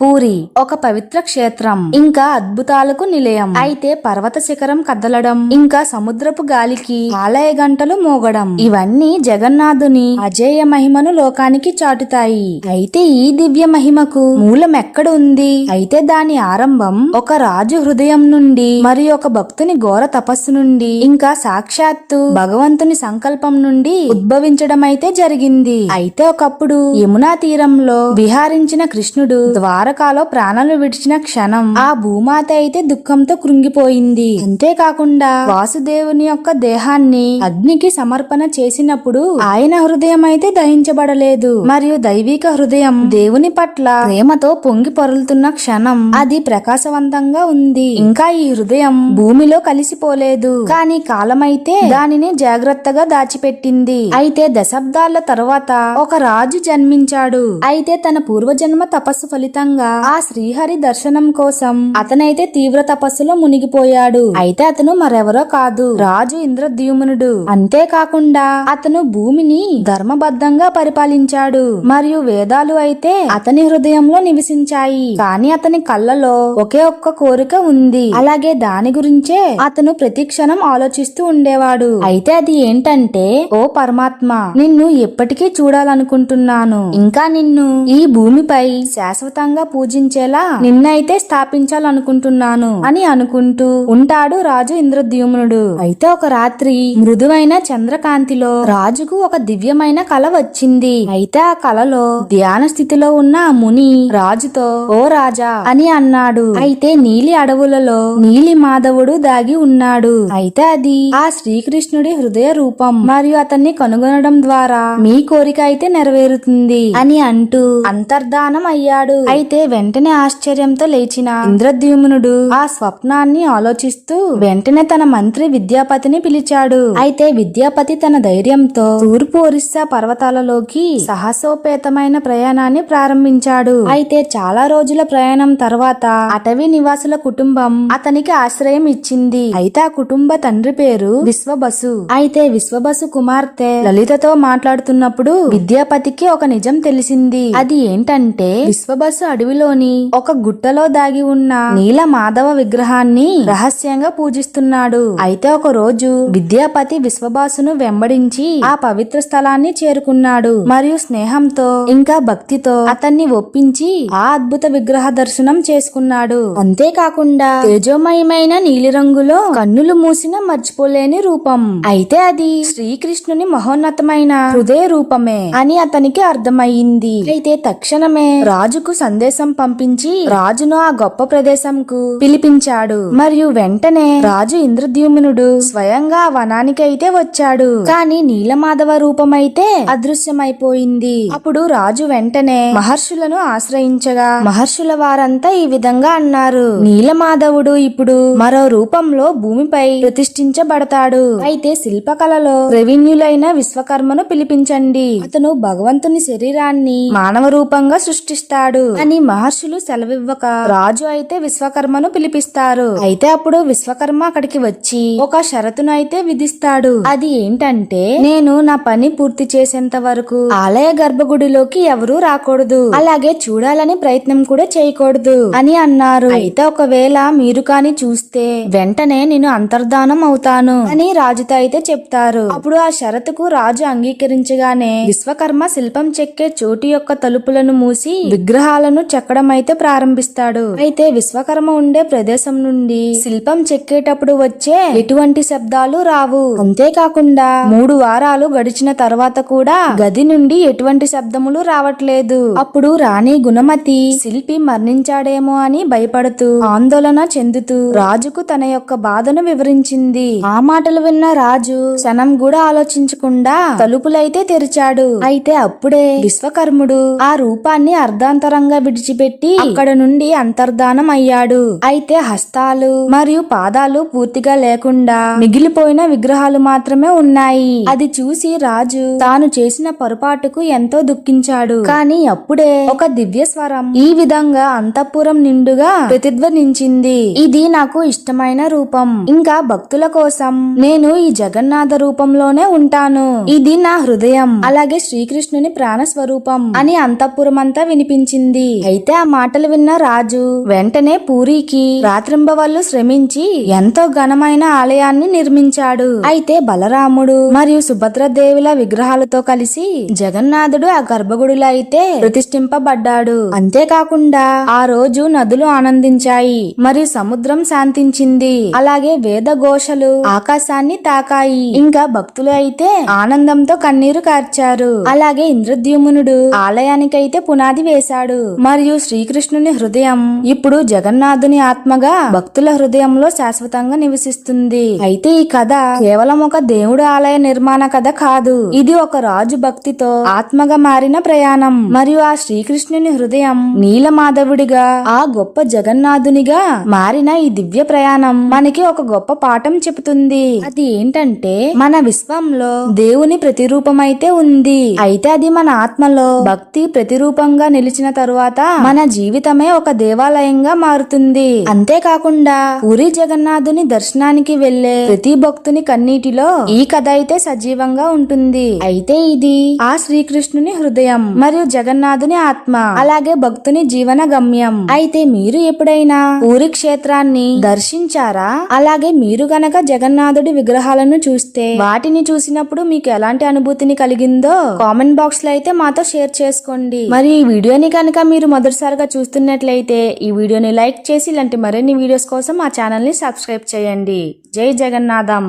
పూరి ఒక పవిత్ర క్షేత్రం. ఇంకా అద్భుతాలకు నిలయం. అయితే పర్వత శిఖరం కదలడం ఇంకా సముద్రపు గాలికి ఆలయ గంటలు మోగడం ఇవన్నీ జగన్నాథుని అజేయ మహిమను లోకానికి చాటుతాయి. అయితే ఈ దివ్య మహిమకు మూలం ఎక్కడ ఉంది అయితే దాని ఆరంభం ఒక రాజు హృదయం నుండి మరి ఒక భక్తుని ఘోర తపస్సు నుండి ఇంకా సాక్షాత్తు భగవంతుని సంకల్పం నుండి ఉద్భవించడం అయితే జరిగింది. అయితే ఒకప్పుడు యమునా తీరంలో విహారించిన కృష్ణుడు ద్వారకాలో ప్రాణాలు విడిచిన క్షణం ఆ భూమాత అయితే దుఃఖంతో కృంగిపోయింది. అంతేకాకుండా వాసుదేవుని యొక్క దేహాన్ని అగ్నికి సమర్పణ చేసినప్పుడు ఆయన హృదయం అయితే దహించబడలేదు. మరియు దైవిక హృదయం దేవుని పట్ల ప్రేమతో పొంగి పొరలుతున్న క్షణం అది ప్రకాశవంతంగా ఉంది. ఇంకా ఈ హృదయం భూమిలో కలిసిపోలేదు. కానీ కాలమైతే దానిని జాగ్రత్తగా దాచిపెట్టింది. అయితే దశాబ్దాల తర్వాత ఒక రాజు జన్మించాడు. అయితే తన పూర్వజన్మ తపస్సు ఫలితంగా ఆ శ్రీహరి దర్శనం కోసం అతనైతే తీవ్ర తపస్సులో మునిగిపోయాడు. అయితే అతను మరెవరో కాదు రాజు ఇంద్రద్యుమ్నుడు. అంతేకాకుండా అతను భూమిని ధర్మబద్ధంగా పరిపాలించాడు. మరియు వేదాలు అయితే అతని హృదయంలో నివసించాయి. కానీ అతని కళ్ళలో ఒకే ఒక్క కోరిక ఉంది. అలాగే దాని గురించే అతను ప్రతిక్షణం ఆలోచిస్తూ ఉండేవాడు. అయితే అది ఏంటంటే ఓ పరమాత్మ నిన్ను ఎప్పటికీ చూడాలనుకుంటున్నాను. ఇంకా నిన్ను ఈ భూమిపై శాశ్వతంగా పూజించేలా నిన్నైతే స్థాపించాలనుకుంటున్నాను అని అనుకుంటూ ఉంటాడు రాజు ఇంద్రద్యుమ్నుడు. అయితే ఒక రాత్రి మృదువైన చంద్రకాంతిలో రాజుకు ఒక దివ్యమైన కల వచ్చింది. అయితే ఆ కలలో ధ్యాన స్థితిలో ఉన్న ఆ ముని రాజుతో ఓ రాజా అని అన్నాడు. అయితే నీలి అడవులలో నీలి మాధవుడు దాగి ఉన్నాడు. అయితే అది ఆ శ్రీకృష్ణుడి హృదయ రూపం మరియు అతన్ని కనుగొనడం ద్వారా మీ కోరిక అయితే నెరవేరుతుంది అని అంటూ అంతర్ధానం అయ్యాడు అయితే అయితే వెంటనే ఆశ్చర్యంతో లేచిన. ఇంద్రద్యుమ్నుడు ఆ స్వప్నాన్ని ఆలోచిస్తూ వెంటనే తన మంత్రి విద్యాపతిని పిలిచాడు. అయితే విద్యాపతి తన ధైర్యంతో తూర్పు ఒరిస్సా పర్వతాలలోకి సాహసోపేతమైన ప్రయాణాన్ని ప్రారంభించాడు. అయితే చాలా రోజుల ప్రయాణం తర్వాత అటవీ నివాసుల కుటుంబం అతనికి ఆశ్రయం ఇచ్చింది. అయితే ఆ కుటుంబ తండ్రి పేరు విశ్వబసు. అయితే విశ్వబసు కుమార్తె లలితతో మాట్లాడుతున్నప్పుడు విద్యాపతికి ఒక నిజం తెలిసింది. అది ఏంటంటే విశ్వబసు అడవిలోని ఒక గుట్టలో దాగి ఉన్న నీల మాధవ విగ్రహాన్ని రహస్యంగా పూజిస్తున్నాడు. అయితే ఒక రోజు విద్యాపతి విశ్వబాసును వెంబడించి ఆ పవిత్ర స్థలాన్ని చేరుకున్నాడు. మరియు స్నేహంతో ఇంకా భక్తితో అతన్ని ఒప్పించి ఆ అద్భుత విగ్రహ దర్శనం చేసుకున్నాడు. అంతేకాకుండా తేజోమయమైన నీలిరంగులో కన్నులు మూసిన మర్చిపోలేని రూపం. అయితే అది శ్రీకృష్ణుని మహోన్నతమైన హృదయ రూపమే అని అతనికి అర్థమయ్యింది. అయితే తక్షణమే రాజుకు సందేశం పంపించి రాజును ఆ గొప్ప ప్రదేశంకు పిలిపించాడు. మరియు వెంటనే రాజు ఇంద్రద్యుమ్నుడు స్వయంగా వనానికైతే వచ్చాడు. కానీ నీలమాధవ రూపమైతే అదృశ్యమైపోయింది. అప్పుడు రాజు వెంటనే మహర్షులను ఆశ్రయించగా మహర్షుల వారంతా ఈ విధంగా అన్నారు. నీలమాధవుడు ఇప్పుడు మరో రూపంలో భూమిపై ప్రతిష్ఠించబడతాడు. అయితే శిల్పకళలో ప్రవీణ్యులైన విశ్వకర్మను పిలిపించండి. అతను భగవంతుని శరీరాన్ని మానవ రూపంగా సృష్టిస్తాడు అని మహర్షులు సెలవివ్వక రాజు అయితే విశ్వకర్మను పిలిపిస్తారు. అయితే అప్పుడు విశ్వకర్మ అక్కడికి వచ్చి ఒక షరతును అయితే విధిస్తాడు. అది ఏంటంటే నేను నా పని పూర్తి చేసేంత వరకు ఆలయ గర్భగుడిలోకి ఎవరూ రాకూడదు. అలాగే చూడాలని ప్రయత్నం కూడా చేయకూడదు అని అన్నారు. అయితే ఒకవేళ మీరు కాని చూస్తే వెంటనే నేను అంతర్ధానం అవుతాను అని రాజుతో అయితే చెప్తారు. అప్పుడు ఆ షరతుకు రాజు అంగీకరించగానే విశ్వకర్మ శిల్పం చెక్కే చోటు యొక్క తలుపులను మూసి విగ్రహాలను చెక్కడం అయితే ప్రారంభిస్తాడు. అయితే విశ్వకర్మ ఉండే ప్రదేశం నుండి శిల్పం చెక్కేటప్పుడు వచ్చే ఎటువంటి శబ్దాలు రావు. అంతేకాకుండా మూడు వారాలు గడిచిన తర్వాత కూడా గది నుండి ఎటువంటి శబ్దములు రావట్లేదు. అప్పుడు రాణి గుణమతి శిల్పి మరణించాడేమో అని భయపడుతూ ఆందోళన చెందుతూ రాజుకు తన యొక్క బాధను వివరించింది. ఆ మాటలు విన్న రాజు క్షణం కూడా ఆలోచించకుండా తలుపులైతే తెరిచాడు. అయితే అప్పుడే విశ్వకర్ముడు ఆ రూపాన్ని అర్ధాంతరంగా విడిచిపెట్టి అక్కడ నుండి అంతర్ధానం అయ్యాడు. అయితే హస్తాలు మరియు పాదాలు పూర్తిగా లేకుండా మిగిలిపోయిన విగ్రహాలు మాత్రమే ఉన్నాయి. అది చూసి రాజు తాను చేసిన పొరపాటుకు ఎంతో దుఃఖించాడు. కానీ అప్పుడే ఒక దివ్య స్వరం ఈ విధంగా అంతఃపురం నిండుగా ప్రతిధ్వనించింది. ఇది నాకు ఇష్టమైన రూపం. ఇంకా భక్తుల కోసం నేను ఈ జగన్నాథ రూపంలోనే ఉంటాను. ఇది నా హృదయం. అలాగే శ్రీకృష్ణుని ప్రాణ స్వరూపం అని అంతఃపురమంతా వినిపించింది. అయితే ఆ మాటలు విన్న రాజు వెంటనే పూరికి రాత్రింబ వాళ్ళు శ్రమించి ఎంతో ఘనమైన ఆలయాన్ని నిర్మించాడు. అయితే బలరాముడు మరియు సుభద్రదేవుల విగ్రహాలతో కలిసి జగన్నాథుడు ఆ గర్భగుడిలో అయితే ప్రతిష్ఠింపబడ్డాడు. అంతేకాకుండా ఆ రోజు నదులు ఆనందించాయి మరియు సముద్రం శాంతించింది. అలాగే వేద ఘోషలు ఆకాశాన్ని తాకాయి. ఇంకా భక్తులు అయితే ఆనందంతో కన్నీరు కార్చారు. అలాగే ఇంద్రద్యుమ్నుడు ఆలయానికైతే పునాది వేశాడు. మరియు శ్రీకృష్ణుని హృదయం ఇప్పుడు జగన్నాథుని ఆత్మగా భక్తుల హృదయంలో శాశ్వతంగా నివసిస్తుంది. అయితే ఈ కథ కేవలం ఒక దేవుడు ఆలయ నిర్మాణ కథ కాదు. ఇది ఒక రాజు భక్తితో ఆత్మగా మారిన ప్రయాణం. మరియు ఆ శ్రీకృష్ణుని హృదయం నీలమాధవుడిగా ఆ గొప్ప జగన్నాథునిగా మారిన ఈ దివ్య ప్రయాణం మనకి ఒక గొప్ప పాఠం చెబుతుంది. అది ఏంటంటే మన విశ్వంలో దేవుని ప్రతిరూపమైతే ఉంది. అయితే అది మన ఆత్మలో భక్తి ప్రతిరూపంగా నిలిచిన తరువాత మన జీవితమే ఒక దేవాలయంగా మారుతుంది. అంతేకాకుండా పూరి జగన్నాథుని దర్శనానికి వెళ్ళే ప్రతి భక్తుని కన్నీటిలో ఈ కథ అయితే సజీవంగా ఉంటుంది. అయితే ఇది ఆ శ్రీకృష్ణుని హృదయం మరియు జగన్నాథుని ఆత్మ అలాగే భక్తుని జీవన గమ్యం అయితే మీరు ఎప్పుడైనా పూరి క్షేత్రాన్ని దర్శించారా? అలాగే మీరు గనక జగన్నాథుడి విగ్రహాలను చూస్తే వాటిని చూసినప్పుడు మీకు ఎలాంటి అనుభూతిని కలిగిందో కామెంట్ బాక్స్లో అయితే మాతో షేర్ చేసుకోండి. మరి ఈ వీడియోని కనుక మీరు మొదటిసారిగా చూస్తున్నట్లయితే ఈ వీడియోని లైక్ చేసి ఇలాంటి మరిన్ని వీడియోస్ కోసం మా ఛానల్ని సబ్స్క్రైబ్ చేయండి. జై జగన్నాథం.